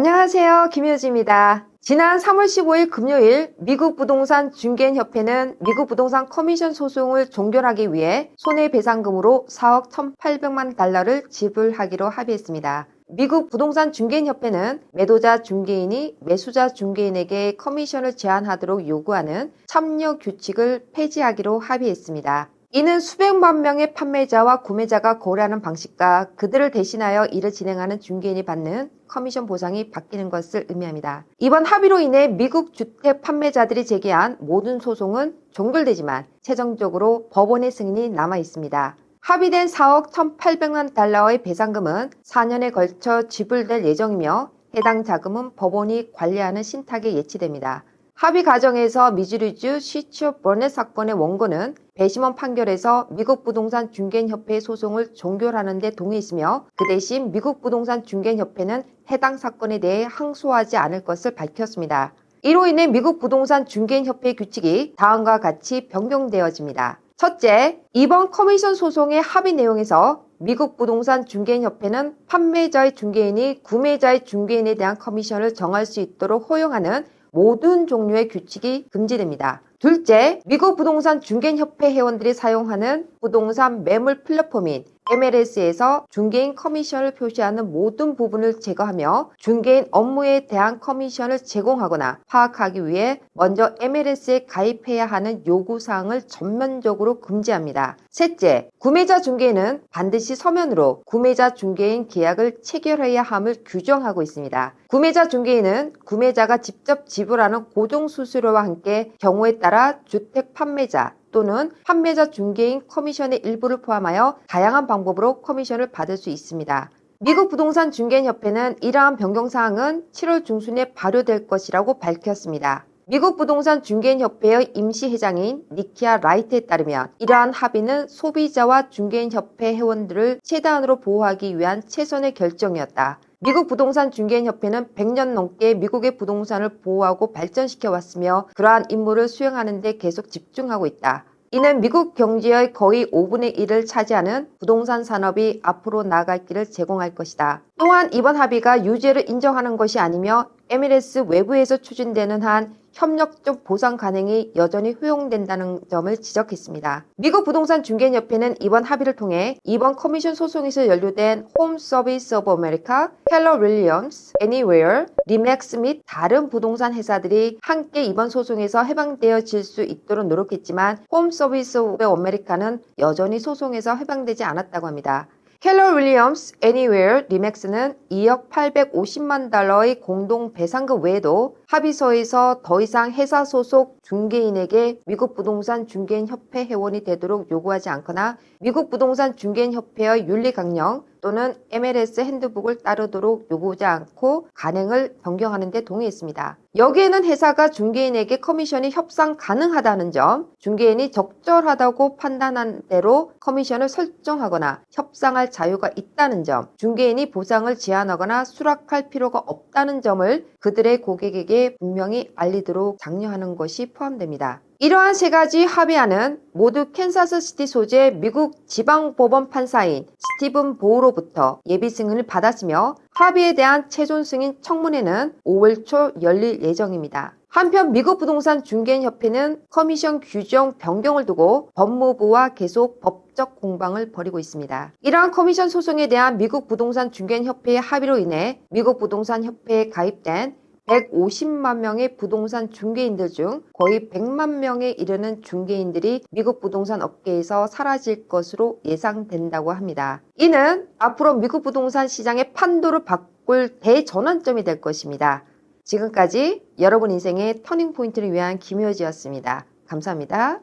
안녕하세요. 김효지입니다. 지난 3월 15일 금요일 미국 부동산 중개인협회는 미국 부동산 커미션 소송을 종결하기 위해 손해배상금으로 4억 1,800만 달러를 지불하기로 합의했습니다. 미국 부동산 중개인협회는 매도자 중개인이 매수자 중개인에게 커미션을 제한하도록 요구하는 참여 규칙을 폐지하기로 합의했습니다. 이는 수백만 명의 판매자와 구매자가 거래하는 방식과 그들을 대신하여 일을 진행하는 중개인이 받는 커미션 보상이 바뀌는 것을 의미합니다. 이번 합의로 인해 미국 주택 판매자들이 제기한 모든 소송은 종결되지만 최종적으로 법원의 승인이 남아 있습니다. 합의된 4억 1,800만 달러의 배상금은 4년에 걸쳐 지불될 예정이며 해당 자금은 법원이 관리하는 신탁에 예치됩니다. 합의 과정에서 미주리주 시추 버넷 사건의 원고는 배심원 판결에서 미국 부동산 중개인협회의 소송을 종결하는 데 동의했으며 그 대신 미국 부동산 중개인협회는 해당 사건에 대해 항소하지 않을 것을 밝혔습니다. 이로 인해 미국 부동산 중개인협회 규칙이 다음과 같이 변경되어집니다. 첫째, 이번 커미션 소송의 합의 내용에서 미국 부동산 중개인협회는 판매자의 중개인이 구매자의 중개인에 대한 커미션을 정할 수 있도록 허용하는 모든 종류의 규칙이 금지됩니다. 둘째, 미국 부동산 중개인협회 회원들이 사용하는 부동산 매물 플랫폼인 MLS에서 중개인 커미션을 표시하는 모든 부분을 제거하며 중개인 업무에 대한 커미션을 제공하거나 파악하기 위해 먼저 MLS에 가입해야 하는 요구사항을 전면적으로 금지합니다. 셋째, 구매자 중개인은 반드시 서면으로 구매자 중개인 계약을 체결해야 함을 규정하고 있습니다. 구매자 중개인은 구매자가 직접 지불하는 고정 수수료와 함께 경우에 따라 주택 판매자, 또는 판매자 중개인 커미션의 일부를 포함하여 다양한 방법으로 커미션을 받을 수 있습니다. 미국 부동산 중개인 협회는 이러한 변경 사항은 7월 중순에 발효될 것이라고 밝혔습니다. 미국 부동산 중개인 협회의 임시 회장인 니키아 라이트에 따르면 이러한 합의는 소비자와 중개인 협회 회원들을 최대한으로 보호하기 위한 최선의 결정이었다. 미국 부동산 중개인 협회는 100년 넘게 미국의 부동산을 보호하고 발전시켜 왔으며 그러한 임무를 수행하는 데 계속 집중하고 있다. 이는 미국 경제의 거의 5분의 1을 차지하는 부동산 산업이 앞으로 나아갈 길을 제공할 것이다. 또한 이번 합의가 유죄를 인정하는 것이 아니며 MLS 외부에서 추진되는 한 협력적 보상 가능이 여전히 허용된다는 점을 지적했습니다. 미국 부동산 중개인협회는 이번 합의를 통해 이번 커미션 소송에서 연루된 홈 서비스 오브 아메리카, 켈러 윌리엄스, 애니웨어, 리맥스 및 다른 부동산 회사들이 함께 이번 소송에서 해방되어질 수 있도록 노력했지만 홈 서비스 오브 아메리카는 여전히 소송에서 해방되지 않았다고 합니다. 켈러 윌리엄스 애니웨어 리맥스는 2억 850만 달러의 공동 배상금 외에도 합의서에서 더 이상 회사 소속 중개인에게 미국 부동산 중개인 협회 회원이 되도록 요구하지 않거나 미국 부동산 중개인 협회의 윤리 강령 또는 MLS 핸드북을 따르도록 요구하지 않고 간행을 변경하는 데 동의했습니다. 여기에는 회사가 중개인에게 커미션이 협상 가능하다는 점, 중개인이 적절하다고 판단한 대로 커미션을 설정하거나 협상할 자유가 있다는 점, 중개인이 보상을 제한하거나 수락할 필요가 없다는 점을 그들의 고객에게 분명히 알리도록 장려하는 것이 포함됩니다. 이러한 세 가지 합의안은 모두 캔사스 시티 소재 미국 지방법원 판사인 스티븐 보우로부터 예비 승인을 받았으며 합의에 대한 최종 승인 청문회는 5월 초 열릴 예정입니다. 한편 미국 부동산 중개인협회는 커미션 규정 변경을 두고 법무부와 계속 법적 공방을 벌이고 있습니다. 이러한 커미션 소송에 대한 미국 부동산 중개인협회의 합의로 인해 미국 부동산 협회에 가입된 150만 명의 부동산 중개인들 중 거의 100만 명에 이르는 중개인들이 미국 부동산 업계에서 사라질 것으로 예상된다고 합니다. 이는 앞으로 미국 부동산 시장의 판도를 바꿀 대전환점이 될 것입니다. 지금까지 여러분 인생의 터닝포인트를 위한 김효지였습니다. 감사합니다.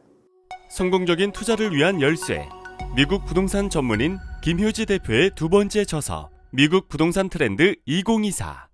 성공적인 투자를 위한 열쇠. 미국 부동산 전문인 김효지 대표의 두 번째 저서 미국 부동산 트렌드 2024.